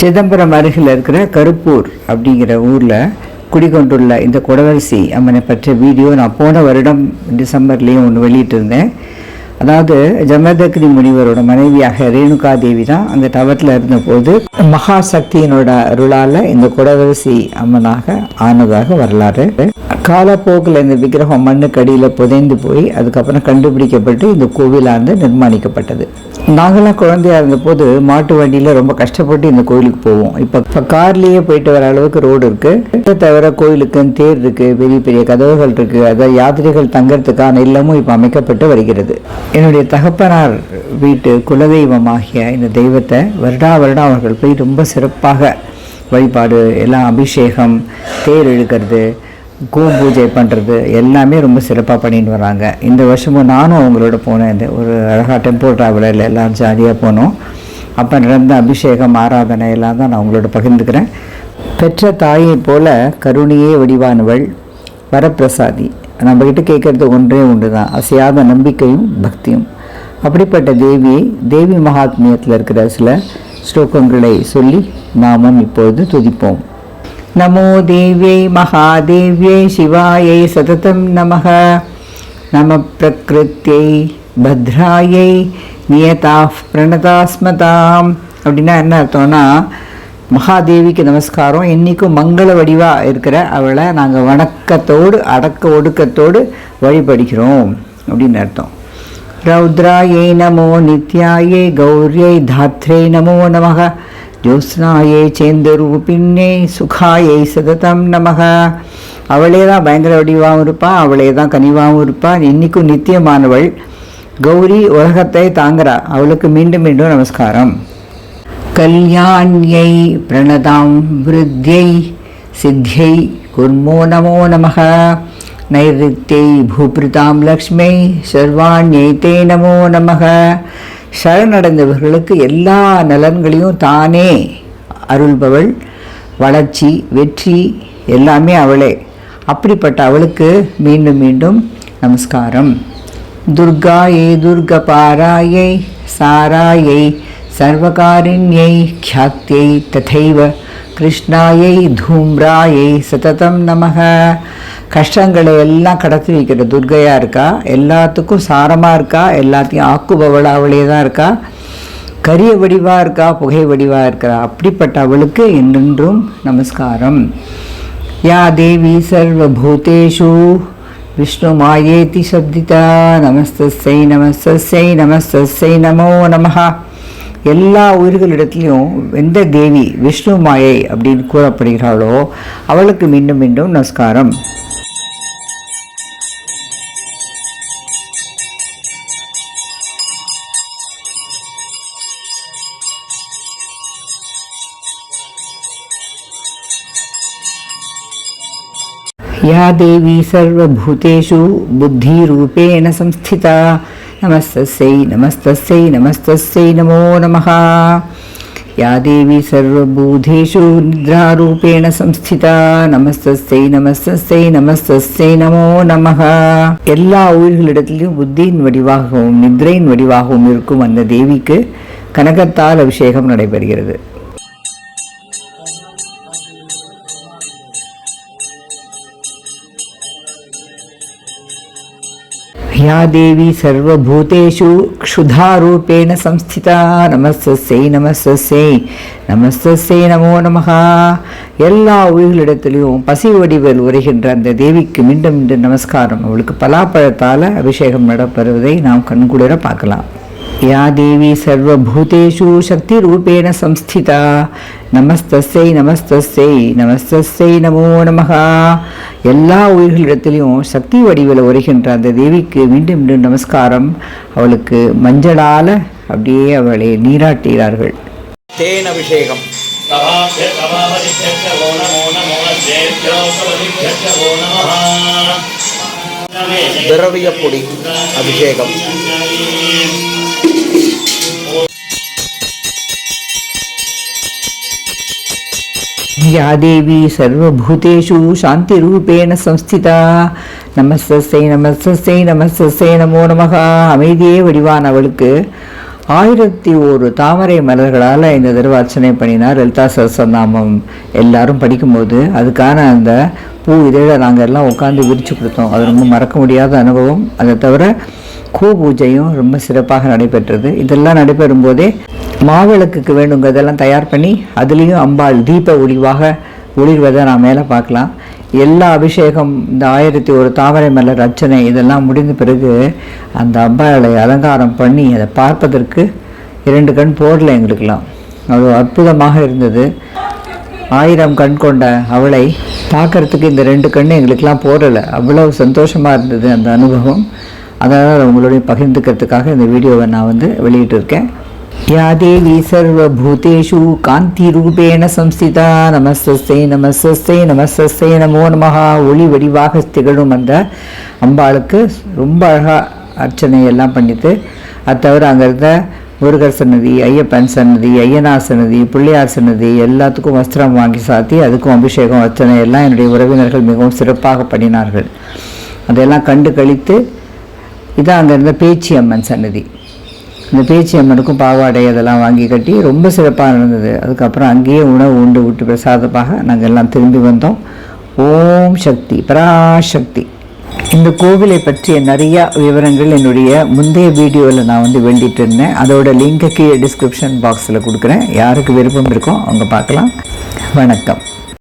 சிதம்பரம் அருகில் இருக்கிற கருப்பூர் அப்படிங்கிற ஊரில் குடிகொண்டுள்ள இந்த குடவரிசி அம்மனை பற்றிய வீடியோ நான் போன வருடம் டிசம்பர்லேயும் ஒன்று வெளியிட்டிருந்தேன். அதாவது ஜமதக்னி முனிவரோட மனைவியாக ரேணுகா தேவி தான் அந்த தவத்தில் இருந்தபோது மகா சக்தியினோட அருளால் இந்த குடவரிசி அம்மனாக ஆனதாக வரலாறு. காலப்போக்கில் இந்த விக்கிரகம் மண்ணுக்கு அடியில் புதைந்து போய் அதுக்கப்புறம் கண்டுபிடிக்கப்பட்டு இந்த கோவிலானது நிர்மாணிக்கப்பட்டது. நாங்களாம் குழந்தையா இருந்தபோது மாட்டு வண்டியில் ரொம்ப கஷ்டப்பட்டு இந்த கோயிலுக்கு போவோம். இப்போ இப்போ கார்லேயே போயிட்டு வர அளவுக்கு ரோடு இருக்கு. இதை தவிர கோயிலுக்குன்னு தேர் இருக்கு பெரிய பெரிய கதவுகள் இருக்கு. அதாவது யாத்திரைகள் தங்கறதுக்கான இல்லமும் இப்போ அமைக்கப்பட்டு வருகிறது. என்னுடைய தகப்பனார் வீட்டு குலதெய்வமாகிய இந்த தெய்வத்தை வருடா வருடம் அவர்கள் போய் ரொம்ப சிறப்பாக வழிபாடு எல்லாம் அபிஷேகம் தேர் இழுக்கிறது கோ பூஜை பண்ணுறது எல்லாமே ரொம்ப சிறப்பாக பண்ணிட்டு வராங்க. இந்த வருஷமும் நானும் அவங்களோட போனேன். இந்த ஒரு அழகாக டெம்போ ட்ராவலரில் எல்லாம் ஜாலியாக போனோம். அப்போ நடந்த அபிஷேகம் ஆராதனை எல்லாம் தான் நான் அவங்களோட பகிர்ந்துக்கிறேன். பெற்ற தாயை போல கருணையே வடிவானவள் வரப்பிரசாதி. நம்மக்கிட்ட கேட்குறது ஒன்றே ஒன்று தான் அசையாத நம்பிக்கையும் பக்தியும். அப்படிப்பட்ட தேவி தேவி மகாத்மியத்தில் இருக்கிற சில ஸ்லோகங்களை சொல்லி நாமும் இப்பொழுது துதிப்போம். நமோ தேவியை மகாதேவியை சிவாயை சததம் நமக. நம பிரகிருத்தியை பத்ராயை நியதா பிரணதாஸ்மதாம். அப்படின்னா என்ன அர்த்தம்னா மகாதேவிக்கு நமஸ்காரம். என்றைக்கும் மங்கள வடிவாக இருக்கிற அவளை நாங்கள் வணக்கத்தோடு அடக்க ஒடுக்கத்தோடு வழிபடுகிறோம் அப்படின்னு அர்த்தம். ரௌத்ராயை நமோ நித்யாயே கௌரியை தாத்ரே நமோ நமக. ஜோத்ஸ்னாயை சேந்தரூபின்னே சுகாயை சததம் நமக. அவளே தான் பயங்கர வடிவாகவும் இருப்பாள் அவளே தான் கனிவாகவும் இருப்பாள் இன்றைக்கும் நித்தியமானவள் கௌரி உலகத்தை தாங்குறா. அவளுக்கு மீண்டும் மீண்டும் நமஸ்காரம். கல்யாண்யை பிரணதாம் விருத்தியை சித்தியை குர்மோ நமோ நமக நைருத்தியை பூபிருதாம் லக்ஷ்மை சர்வாண்யை தே நமோ நமக சரணடைந்தவர்களுக்கு எல்லா நலன்களையும் தானே அருள்பவள். வளர்ச்சி வெற்றி எல்லாமே அவளே. அப்படிப்பட்ட அவளுக்கு மீண்டும் மீண்டும் நமஸ்காரம். துர்காயை துர்கபாராயை சாராயை சர்வகாரிண்யை ख्यात्यै ததைவ கிருஷ்ணாயை தூம்ராயை சததம் நமக கஷ்டங்களை எல்லாம் கடத்தி வைக்கிற துர்கையா இருக்கா எல்லாத்துக்கும் சாரமாக இருக்கா எல்லாத்தையும் ஆக்குபவள் அவளே தான் இருக்கா கரிய வடிவாக இருக்கா புகை வடிவாக இருக்கா அப்படிப்பட்ட அவளுக்கு என்றென்றும் நமஸ்காரம் யா தேவி சர்வபூதேஷு விஷ்ணு மாயேதி சப்திதா நமஸ்தஸ்ஸை நமஸ்தஸ்ஸை நமஸ்தஸ்ஸை நமோ நமஹா எல்லா உயிர்களிடத்துலையும் எந்த தேவி விஷ்ணு மாயை அப்படின்னு கூறப்படுகிறாளோ அவளுக்கு மீண்டும் மீண்டும் நமஸ்காரம் या देवी सर्वभूतेषु बुद्धिरूपेण संस्थिता नमस्तस्यै नमस्तस्यै नमस्तस्यै नमो नमः या देवी सर्वबूधेषु निद्रारूपेण संस्थिता நமஸ்தஸ்யை நமஸ்தஸ்யை நமஸ்தஸ்யை நமோ நமக எல்லா உயிர்களிடத்திலும் புத்தியின் வடிவாகவும் நித்ரையின் வடிவாகவும் இருக்கும் அந்த தேவிக்கு கனகத்தால் அபிஷேகம் நடைபெறுகிறது या देवी सर्वभूतेषु क्षुधारूपेण संस्थिता நமஸ்தஸ்யை நமஸ்தஸ்யை நமஸ்தஸ்யை நமோ நமஹ எல்லா உயிர்களிடத்திலையும் பசி வடிவில் உரைகின்ற அந்த தேவிக்கு மீண்டும் மீண்டும் நமஸ்காரம் அவளுக்கு பலாப்பழத்தால் அபிஷேகம் நடப்பெறுவதை நாம் கண்குளிர பார்க்கலாம் या देवी सर्वभूतेषु शक्तिरूपेण संस्थिता நமஸ்தஸ்யை நமஸ்தஸ்யை நமஸ்தஸ்யை நமோ நமக எல்லா உயிர்களிடத்திலையும் சக்தி வடிவில் வருகின்ற அந்த தேவிக்கு மீண்டும் மீண்டும் நமஸ்காரம் அவளுக்கு மஞ்சளால் அப்படியே அவளை நீராட்டுகிறார்கள் தேன் அபிஷேகம் तवाभ्य तवावदिभ्यश्च वो नमो नमो अस्येभ्यो सवदिभ्यश्च वो नमः திரவிய பொடி அபிஷேகம் या देवी सर्वभूतेषु शान्तिरूपेण संस्थिता நமஸ்தஸ்யை நமஸ்தஸ்யை நமஸ்தஸ்யை நமோ நமக அமைதியே வடிவான அவளுக்கு ஆயிரத்தி ஒரு தாமரை மலர்களால் இந்த தடவை அர்ச்சனை பண்ணினார் லலிதா சஹஸ்ரநாமம் எல்லாரும் படிக்கும்போது அதுக்கான அந்த பூ இதழை நாங்கள் எல்லாம் உட்காந்து விரித்து கொடுத்தோம் அது ரொம்ப மறக்க முடியாத அனுபவம் அதை தவிர கூ பூஜையும் ரொம்ப சிறப்பாக நடைபெற்றது இதெல்லாம் நடைபெறும் போதே மாவிளக்குக்கு வேணுங்கிறதெல்லாம் தயார் பண்ணி அதுலேயும் அம்பாள் தீப ஒளிவாக ஒளிர்வதை நான் மேலே பார்க்கலாம். எல்லா அபிஷேகம் இந்த ஆயிரத்தி ஒரு தாமரை மலர் அர்ச்சனை இதெல்லாம் முடிந்த பிறகு அந்த அம்பாளை அலங்காரம் பண்ணி அதை பார்ப்பதற்கு இரண்டு கண் போடல எங்களுக்கெல்லாம். அவ்வளோ அற்புதமாக இருந்தது. ஆயிரம் கண் கொண்ட அவளை பார்க்குறதுக்கு இந்த ரெண்டு கண்ணு எங்களுக்கெல்லாம் போடலை. அவ்வளோ சந்தோஷமாக இருந்தது அந்த அனுபவம். அதனால் உங்களுடைய பகிர்ந்துக்கிறதுக்காக இந்த வீடியோவை நான் வந்து வெளியிட்டிருக்கேன். யா தேவி சர்வபூதேஷு காந்தி ரூபேண சம்ஸ்திதா நமஸ்தஸ்தே நமஸ்தஸ்தே நமஸ்தஸ்தே நமோ நமஹா ஒளி வடிவாக திகழும் அந்த அம்பாளுக்கு ரொம்ப அழகாக அர்ச்சனை எல்லாம் பண்ணிட்டு அது தவிர அங்கே இருந்த முருகர் சன்னதி ஐயப்பன் சன்னதி ஐயனார் சன்னதி பிள்ளையார் சன்னதி எல்லாத்துக்கும் வஸ்திரம் வாங்கி சாத்தி அதுக்கும் அபிஷேகம் அர்ச்சனை எல்லாம் என்னுடைய உறவினர்கள் மிகவும் சிறப்பாக பண்ணினார்கள். அதெல்லாம் கண்டு கழித்து இதான் அங்கே இருந்த பேச்சி அம்மன் சன்னதி. இந்த பேச்சி அம்மனுக்கும் பாவாடை அதெல்லாம் வாங்கி கட்டி ரொம்ப சிறப்பாக நடந்தது. அதுக்கப்புறம் அங்கேயே உணவு உண்டு விட்டு பிரசாதமாக நாங்கள் எல்லாம் திரும்பி வந்தோம். ஓம் சக்தி பராசக்தி. இந்த கோவிலை பற்றிய நிறையா விவரங்கள் என்னுடைய முந்தைய வீடியோவில் நான் வந்து வெளியிட்டு இருந்தேன். அதோட லிங்கை கீழே டிஸ்கிரிப்ஷன் பாக்ஸில் கொடுக்குறேன். யாருக்கு விருப்பம் இருக்கோ அவங்க பார்க்கலாம். வணக்கம்.